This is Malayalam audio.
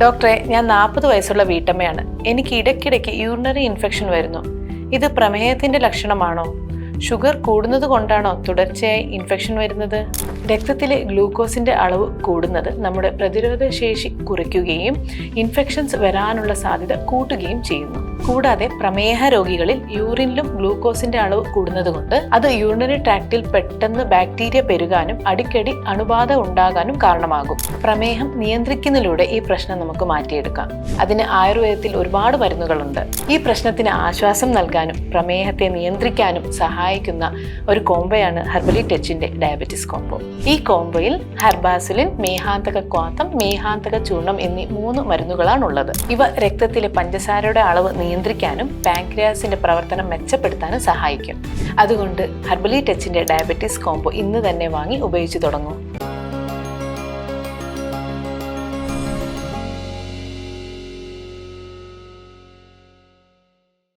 ഡോക്ടറെ ഞാൻ നാൽപ്പത് വയസ്സുള്ള വീട്ടമ്മയാണ്. എനിക്ക് ഇടയ്ക്കിടയ്ക്ക് യൂറിനറി ഇൻഫെക്ഷൻ വരുന്നു. ഇത് പ്രമേഹത്തിന്റെ ലക്ഷണമാണോ? ഷുഗർ കൂടുന്നത് കൊണ്ടാണോ തുടർച്ചയായി ഇൻഫെക്ഷൻ വരുന്നത്? രക്തത്തിലെ ഗ്ലൂക്കോസിന്റെ അളവ് കൂടുന്നത് നമ്മുടെ പ്രതിരോധ ശേഷി കുറയ്ക്കുകയും ഇൻഫെക്ഷൻസ് വരാനുള്ള സാധ്യത കൂട്ടുകയും ചെയ്യുന്നു. കൂടാതെ പ്രമേഹ രോഗികളിൽ യൂറിനിലും ഗ്ലൂക്കോസിന്റെ അളവ് കൂടുന്നതുകൊണ്ട് അത് യൂറിനറി ട്രാക്റ്റിൽ പെട്ടെന്ന് ബാക്ടീരിയ പെരുകാനും അടിക്കടി അണുബാധ ഉണ്ടാകാനും കാരണമാകും. പ്രമേഹം നിയന്ത്രിക്കുന്നതിലൂടെ ഈ പ്രശ്നം നമുക്ക് മാറ്റിയെടുക്കാം. അതിന് ആയുർവേദത്തിൽ ഒരുപാട് മരുന്നുകളുണ്ട്. ഈ പ്രശ്നത്തിന് ആശ്വാസം നൽകാനും പ്രമേഹത്തെ നിയന്ത്രിക്കാനും സഹായിക്കുന്ന ഒരു കോംബോയാണ് ഹെർബലി ടച്ചിന്റെ ഡയബറ്റിസ് കോംബോ. ഈ കോംബോയിൽ ഹെർബാസുലിൻ മേഹാന്തക ക്വാത്തം മേഹാന്തക ചൂർണം എന്നീ മൂന്ന് മരുന്നുകളാണുള്ളത്. ഇവ രക്തത്തിലെ പഞ്ചസാരയുടെ അളവ് നിയന്ത്രിക്കാനും പാൻക്രിയാസിന്റെ പ്രവർത്തനം മെച്ചപ്പെടുത്താനും സഹായിക്കും. അതുകൊണ്ട് ഹെർബലി ടച്ചിന്റെ ഡയബറ്റീസ് കോംബോ ഇന്ന് തന്നെ വാങ്ങി ഉപയോഗിച്ചു തുടങ്ങൂ.